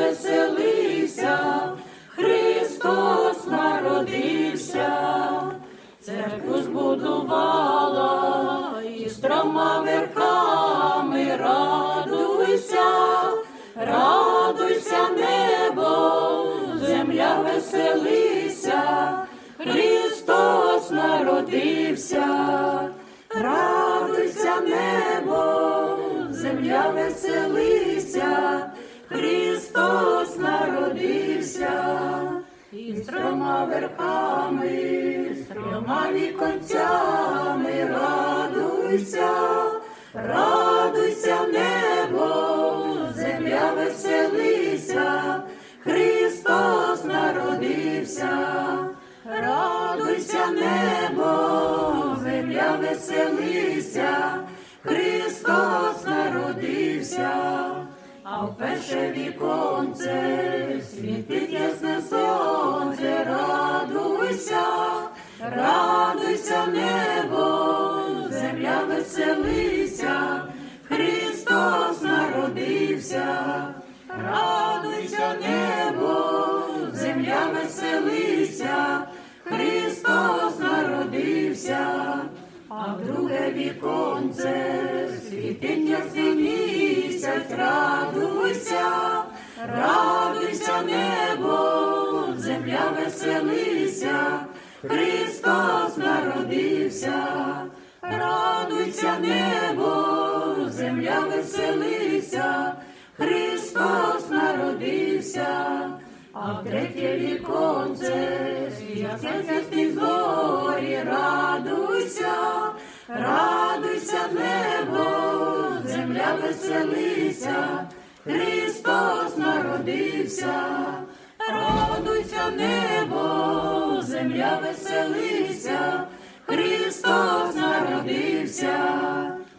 Веселися, Христос народився, церкву збудувала і з трьома верхами радуйся, радуйся небо, земля веселися, Христос народився, радуйся небо, земля веселися. І з трьома верхами, з трьома віконцями радуйся, радуйся, небо, земля веселися, Христос народився, радуйся, небо, земля веселися, Христос народився. А в перше віконце світить радуйся, небо, земля веселися, Христос народився, радуйся, небо, земля веселися, Христос народився, а в друге віконце світить ясний місяць, радуйся, радуйся, небо, земля веселися, Христос радуйся, небо, земля веселися, Христос народився, а в третє віконце світяться зорі, радуйся, радуйся, небо, земля веселися, Христос народився, радуйся, небо, земля веселися,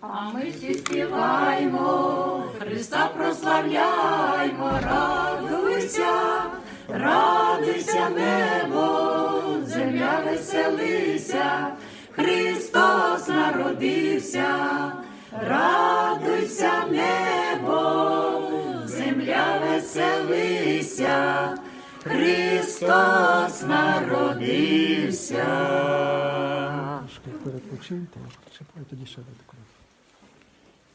а ми всі співаємо, Христа прославляймо, радуйся, радуйся, небо, земля веселися, Христос народився, радуйся, небо, земля веселися, Христос народився. Перепочиньте, чекай, тоді ще буде.